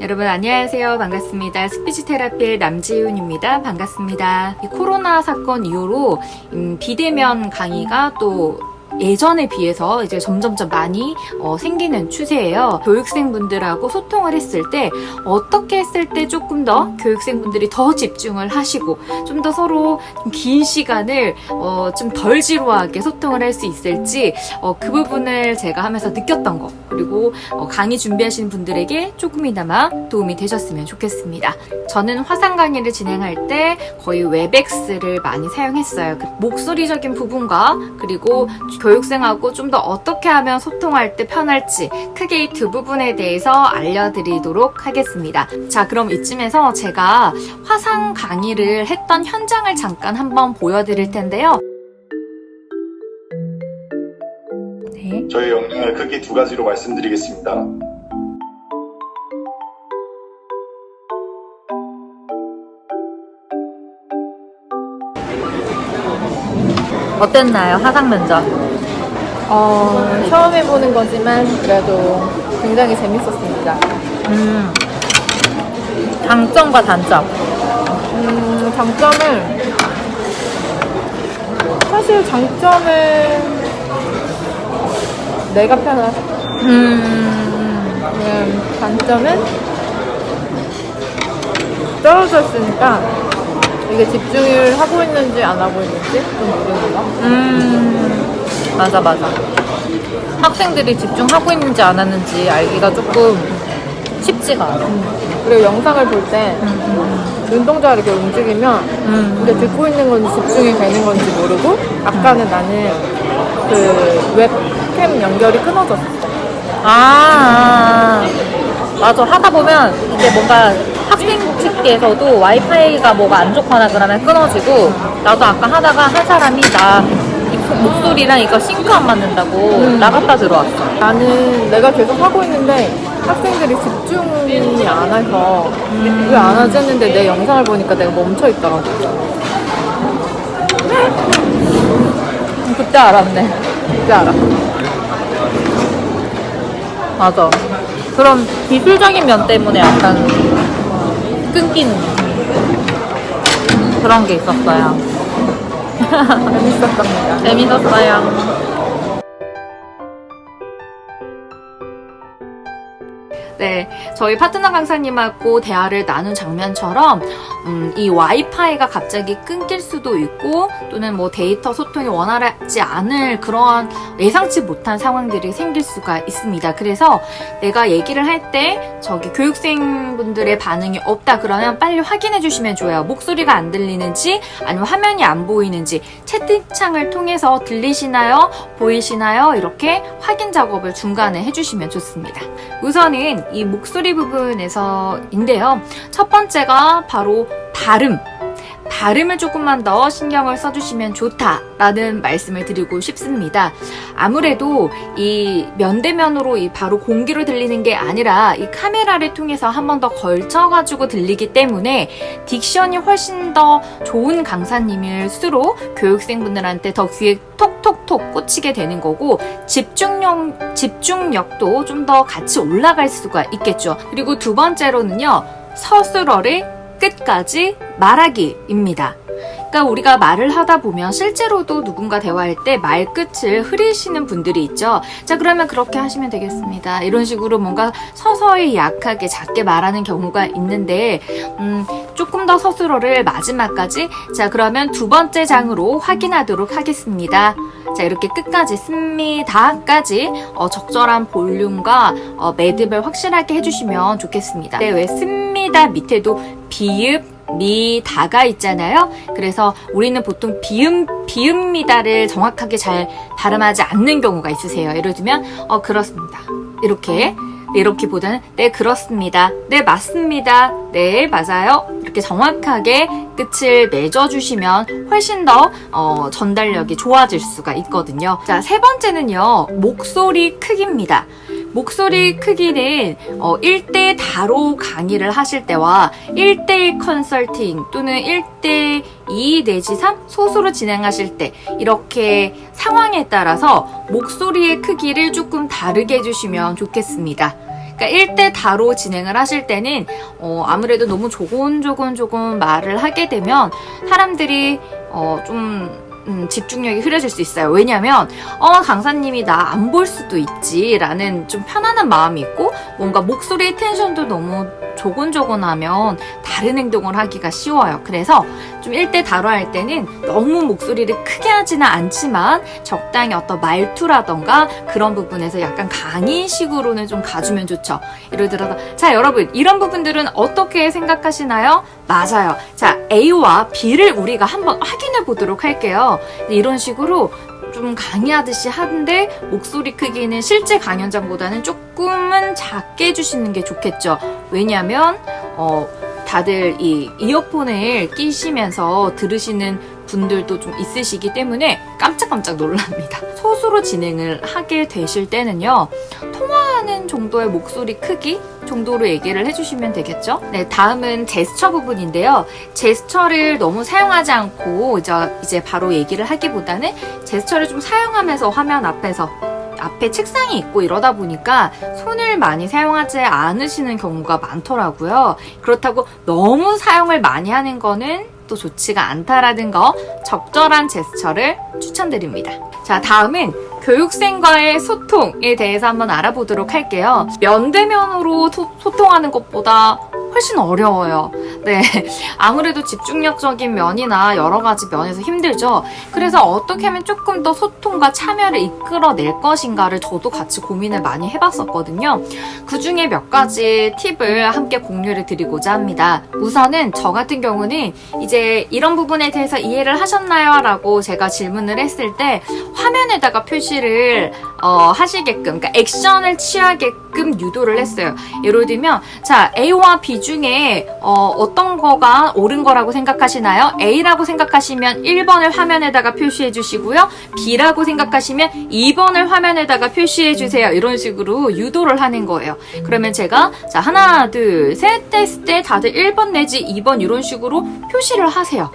여러분 안녕하세요. 반갑습니다. 스피치 테라피의 남지윤입니다. 반갑습니다. 이 코로나 사건 이후로 음, 비대면 강의가 또 예전에 비해서 이제 점점점 많이 어, 생기는 추세예요. 교육생분들하고 소통을 했을 때 어떻게 했을 때 조금 더 교육생분들이 더 집중을 하시고 좀 더 서로 좀 긴 시간을 어, 좀 덜 지루하게 소통을 할 수 있을지 어, 그 부분을 제가 하면서 느꼈던 거 그리고 어, 강의 준비하시는 분들에게 조금이나마 도움이 되셨으면 좋겠습니다. 저는 화상 강의를 진행할 때 거의 웹엑스를 많이 사용했어요. 그 목소리적인 부분과 그리고 교 육생하고 좀 더 어떻게 하면 소통할 때 편할지 크게 이 두 부분에 대해서 알려드리도록 하겠습니다. 자, 그럼 이쯤에서 제가 화상 강의를 했던 현장을 잠깐 한번 보여드릴 텐데요. 네. 저희 역량을 크게 두 가지로 말씀드리겠습니다. 어땠나요? 화상 면접. 어, 처음 해보는 거지만 그래도 굉장히 재밌었습니다. 음, 장점과 단점. 음, 장점은 사실 장점은 내가 편하다. 음, 음, 단점은 떨어져 있으니까 이게 집중을 하고 있는지 안 하고 있는지 좀 모르는 거. 음, 맞아, 맞아. 학생들이 집중하고 있는지 안 하는지 알기가 조금 쉽지가 않아. 그리고 영상을 볼 때 눈동자가 이렇게 움직이면 음, 근데 듣고 있는 건지 집중이 되는 건지 모르고 아까는 나는 그 웹캠 연결이 끊어졌어. 아, 맞아. 하다 보면 이제 뭔가 학생 측에서도 와이파이가 뭐가 안 좋거나 그러면 끊어지고 나도 아까 하다가 한 사람이 나이 목소리랑 이거 싱크 안 맞는다고 나갔다 들어왔어. 나는 내가 계속 하고 있는데 학생들이 집중이 안 해서 왜 안 하지 했는데 내 영상을 보니까 내가 멈춰 있더라고. 그때 알았네. 그때 알아. 맞아. 그런 기술적인 면 때문에 약간 끊기는 그런 게 있었어요. 재밌었답니다. 재밌었어요. 네, 저희 파트너 강사님하고 대화를 나눈 장면처럼 음, 이 와이파이가 갑자기 끊길 수도 있고 또는 뭐 데이터 소통이 원활하지 않을 그런 예상치 못한 상황들이 생길 수가 있습니다. 그래서 내가 얘기를 할 때 저기 교육생분들의 반응이 없다 그러면 빨리 확인해 주시면 좋아요. 목소리가 안 들리는지 아니면 화면이 안 보이는지 채팅창을 통해서 들리시나요? 보이시나요? 이렇게 확인 작업을 중간에 해주시면 좋습니다. 우선은 이 목소리 부분에서인데요. 첫 번째가 바로 발음. 발음을 조금만 더 신경을 써주시면 좋다라는 말씀을 드리고 싶습니다. 아무래도 이 면대면으로 이 바로 공기로 들리는 게 아니라 이 카메라를 통해서 한 번 더 걸쳐가지고 들리기 때문에 딕션이 훨씬 더 좋은 강사님일수록 교육생분들한테 더 귀에 톡톡톡 꽂히게 되는 거고 집중력, 집중력도 좀 더 같이 올라갈 수가 있겠죠. 그리고 두 번째로는요, 서술어를 끝까지 말하기입니다. 그러니까 우리가 말을 하다 보면 실제로도 누군가 대화할 때 말끝을 흐리시는 분들이 있죠. 자, 그러면 그렇게 하시면 되겠습니다. 이런 식으로 뭔가 서서히 약하게 작게 말하는 경우가 있는데, 음, 조금 더 서술어를 마지막까지, 자, 그러면 두 번째 장으로 확인하도록 하겠습니다. 자, 이렇게 끝까지 씁니다까지 어, 적절한 볼륨과 어, 매듭을 확실하게 해주시면 좋겠습니다. 네, 왜 씁니다 밑에도 비읍, 미, 다가 있잖아요. 그래서 우리는 보통 비음, 비읍미다를 정확하게 잘 발음하지 않는 경우가 있으세요. 예를 들면, 어, 그렇습니다. 이렇게. 네, 이렇게 보다는, 네, 그렇습니다. 네, 맞습니다. 네, 맞아요. 이렇게 정확하게 끝을 맺어주시면 훨씬 더, 어, 전달력이 좋아질 수가 있거든요. 자, 세 번째는요, 목소리 크기입니다. 목소리 크기는 어, 1대 다로 강의를 하실 때와 1대1 컨설팅 또는 1대2 내지 3 소수로 진행하실 때 이렇게 상황에 따라서 목소리의 크기를 조금 다르게 해주시면 좋겠습니다. 그러니까 1대 다로 진행을 하실 때는 어, 아무래도 너무 조곤조곤조곤 말을 하게 되면 사람들이 어, 좀 음, 집중력이 흐려질 수 있어요. 왜냐면 어 강사님이 나 안 볼 수도 있지라는 좀 편안한 마음이 있고 뭔가 목소리의 텐션도 너무 조곤조곤하면 다른 행동을 하기가 쉬워요. 그래서 좀 1대 다로 할 때는 너무 목소리를 크게 하지는 않지만 적당히 어떤 말투라던가 그런 부분에서 약간 강의식으로는 좀 가주면 좋죠. 예를 들어서 자 여러분 이런 부분들은 어떻게 생각하시나요? 맞아요. 자 A와 B를 우리가 한번 확인해 보도록 할게요. 이런 식으로 좀 강의하듯이 하는데 목소리 크기는 실제 강연장보다는 조금은 작게 해주시는 게 좋겠죠. 왜냐면 어 다들 이 이어폰을 끼시면서 들으시는 분들도 좀 있으시기 때문에 깜짝깜짝 놀랍니다. 소수로 진행을 하게 되실 때는요, 통화하는 정도의 목소리 크기 정도로 얘기를 해주시면 되겠죠? 네, 다음은 제스처 부분인데요. 제스처를 너무 사용하지 않고 이제, 바로 얘기를 하기보다는 제스처를 좀 사용하면서 화면 앞에서 앞에 책상이 있고 이러다 보니까 손을 많이 사용하지 않으시는 경우가 많더라고요. 그렇다고 너무 사용을 많이 하는 거는 또 좋지가 않다라는 거 적절한 제스처를 추천드립니다. 자, 다음은 교육생과의 소통에 대해서 한번 알아보도록 할게요. 면대면으로 소, 소통하는 것보다 훨씬 어려워요. 네. 아무래도 집중력적인 면이나 여러 가지 면에서 힘들죠. 그래서 어떻게 하면 조금 더 소통과 참여를 이끌어낼 것인가를 저도 같이 고민을 많이 해봤었거든요. 그 중에 몇 가지 팁을 함께 공유를 드리고자 합니다. 우선은 저 같은 경우는 이제 이런 부분에 대해서 이해를 하셨나요? 라고 제가 질문을 했을 때 화면에다가 표시를 어, 하시게끔, 그러니까 액션을 취하게끔 유도를 했어요. 예를 들면, 자, A와 B 중에 어, 어떤 거가 옳은 거라고 생각하시나요? A라고 생각하시면 1번을 화면에다가 표시해 주시고요. B라고 생각하시면 2번을 화면에다가 표시해 주세요. 이런 식으로 유도를 하는 거예요. 그러면 제가 자, 하나, 둘, 셋 했을 때 다들 1번 내지 2번 이런 식으로 표시를 하세요.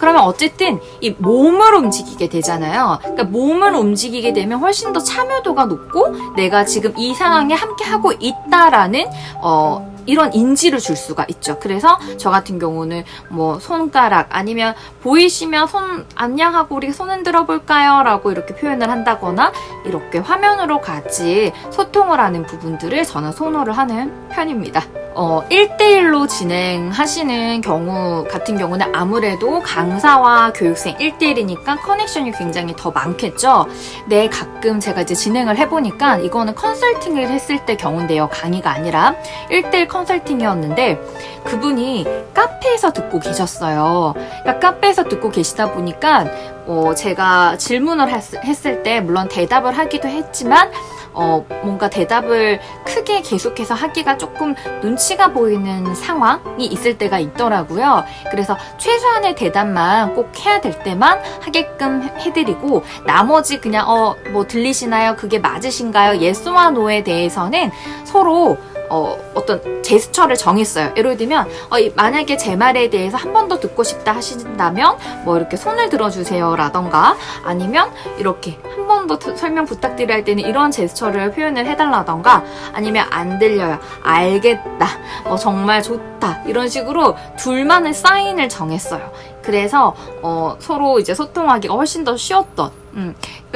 그러면 어쨌든 이 몸을 움직이게 되잖아요. 그러니까 몸을 움직이게 되면 훨씬 더 참여도가 높고 내가 지금 이 상황에 함께 하고 있다라는 어 이런 인지를 줄 수가 있죠. 그래서 저 같은 경우는 뭐 손가락 아니면 보이시면 손 안녕하고 우리 손 흔들어 볼까요? 라고 이렇게 표현을 한다거나 이렇게 화면으로 같이 소통을 하는 부분들을 저는 선호를 하는 편입니다. 어, 1대1로 진행하시는 경우 같은 경우는 아무래도 강사와 교육생 1대1이니까 커넥션이 굉장히 더 많겠죠. 네, 가끔 제가 이제 진행을 해보니까 이거는 컨설팅을 했을 때 경우인데요. 강의가 아니라 1대1 컨설팅이었는데 그분이 카페에서 듣고 계셨어요. 그러니까 카페에서 듣고 계시다 보니까 어, 제가 질문을 했, 했을 때 물론 대답을 하기도 했지만 어, 뭔가 대답을 크게 계속해서 하기가 조금 눈치가 보이는 상황이 있을 때가 있더라고요. 그래서 최소한의 대답만 꼭 해야 될 때만 하게끔 해드리고 나머지 그냥 어, 뭐 들리시나요? 그게 맞으신가요? 예스와 노에 대해서는 서로 어, 어떤 제스처를 정했어요. 예를 들면, 어, 이- 만약에 제 말에 대해서 한 번 더 듣고 싶다 하신다면, 뭐 이렇게 손을 들어주세요. 라던가, 아니면 이렇게 한 번 더 설명 부탁드려야 할 때는 이런 제스처를 표현을 해달라던가, 아니면 안 들려요. 알겠다. 어, 정말 좋다. 이런 식으로 둘만의 사인을 정했어요. 그래서, 어, 서로 이제 소통하기가 훨씬 더 쉬웠던, 음.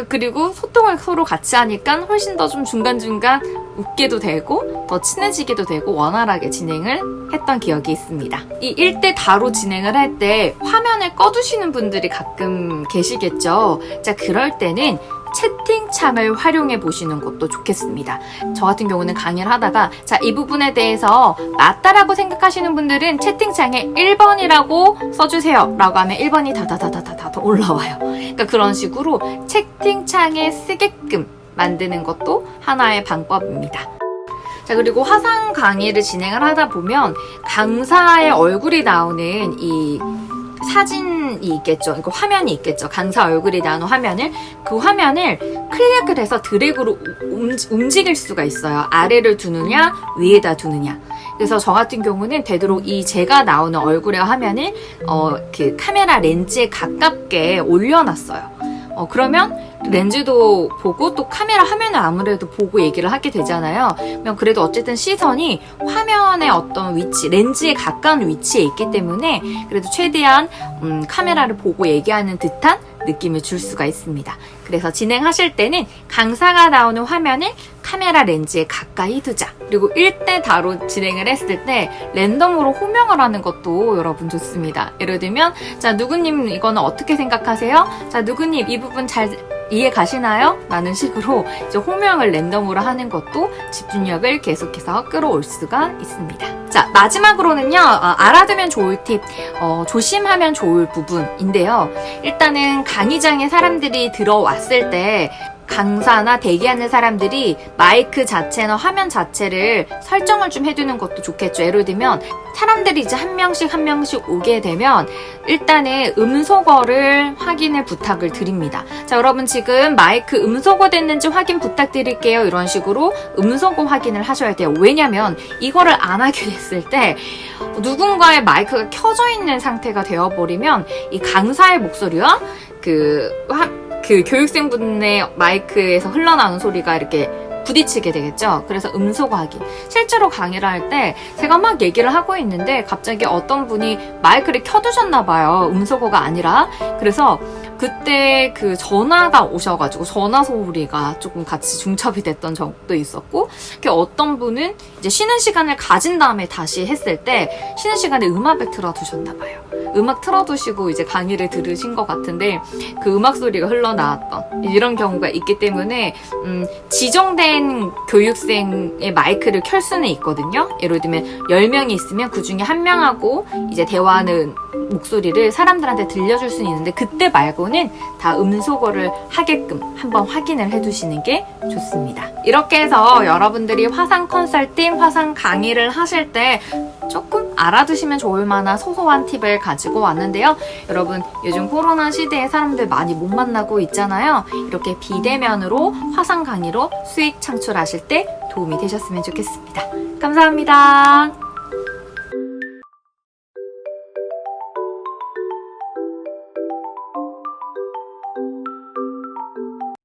그리고 소통을 서로 같이 하니까 훨씬 더 좀 중간중간 웃게도 되고 더 친해지기도 되고 원활하게 진행을 했던 기억이 있습니다. 이 1대 다로 진행을 할 때 화면을 꺼두시는 분들이 가끔 계시겠죠. 자, 그럴 때는 채팅창을 활용해 보시는 것도 좋겠습니다. 저 같은 경우는 강의를 하다가 자, 이 부분에 대해서 맞다라고 생각하시는 분들은 채팅창에 1번이라고 써주세요. 라고 하면 1번이 다다다다다 다 올라와요. 그러니까 그런 식으로 채팅창에 쓰게끔 만드는 것도 하나의 방법입니다. 자, 그리고 화상 강의를 진행을 하다 보면 강사의 얼굴이 나오는 이 사진이 있겠죠. 그러니까 화면이 있겠죠. 강사 얼굴이 나오는 화면을 그 화면을 클릭을 해서 드래그로 움- 움직일 수가 있어요. 아래를 두느냐, 위에다 두느냐. 그래서 저 같은 경우는 되도록 이 제가 나오는 얼굴의 화면을 어, 그 카메라 렌즈에 가깝게 올려놨어요. 어, 그러면 렌즈도 보고 또 카메라 화면을 아무래도 보고 얘기를 하게 되잖아요. 그러면 그래도 어쨌든 시선이 화면의 어떤 위치, 렌즈에 가까운 위치에 있기 때문에 그래도 최대한 음, 카메라를 보고 얘기하는 듯한 느낌을 줄 수가 있습니다. 그래서 진행하실 때는 강사가 나오는 화면을 카메라 렌즈에 가까이 두자. 그리고 1대 다로 진행을 했을 때 랜덤으로 호명을 하는 것도 여러분 좋습니다. 예를 들면, 자, 누구님 이거는 어떻게 생각하세요? 자, 누구님 이 부분 잘 이해 가시나요? 라는 식으로 이제 호명을 랜덤으로 하는 것도 집중력을 계속해서 끌어올 수가 있습니다. 자, 마지막으로는요, 어, 알아두면 좋을 팁, 어, 조심하면 좋을 부분인데요. 일단은 강의장에 사람들이 들어왔을 때 강사나 대기하는 사람들이 마이크 자체나 화면 자체를 설정을 좀 해두는 것도 좋겠죠. 예를 들면 사람들이 이제 한 명씩 한 명씩 오게 되면 일단은 음소거를 확인을 부탁을 드립니다. 자, 여러분 지금 마이크 음소거 됐는지 확인 부탁드릴게요. 이런 식으로 음소거 확인을 하셔야 돼요. 왜냐면 이거를 안 하게 됐을 때 누군가의 마이크가 켜져 있는 상태가 되어버리면 이 강사의 목소리와 그, 화- 그 교육생분의 마이크에서 흘러나오는 소리가 이렇게 부딪히게 되겠죠. 그래서 음소거 확인. 실제로 강의를 할 때 제가 막 얘기를 하고 있는데 갑자기 어떤 분이 마이크를 켜두셨나 봐요. 음소거가 아니라. 그래서 그때 그 전화가 오셔가지고 전화 소리가 조금 같이 중첩이 됐던 적도 있었고, 그 어떤 분은 이제 쉬는 시간을 가진 다음에 다시 했을 때 쉬는 시간에 음악을 틀어두셨나 봐요. 음악 틀어두시고 이제 강의를 들으신 것 같은데 그 음악 소리가 흘러나왔던 이런 경우가 있기 때문에 음, 지정된 교육생의 마이크를 켤 수는 있거든요. 예를 들면 10명이 있으면 그 중에 한 명하고 이제 대화하는 목소리를 사람들한테 들려줄 수는 있는데 그때 말고는 다 음소거를 하게끔 한번 확인을 해두시는 게 좋습니다. 이렇게 해서 여러분들이 화상 컨설팅, 화상 강의를 하실 때 조금 알아두시면 좋을 만한 소소한 팁을 가지고 왔는데요. 여러분, 요즘 코로나 시대에 사람들 많이 못 만나고 있잖아요. 이렇게 비대면으로 화상 강의로 수익 창출하실 때 도움이 되셨으면 좋겠습니다. 감사합니다.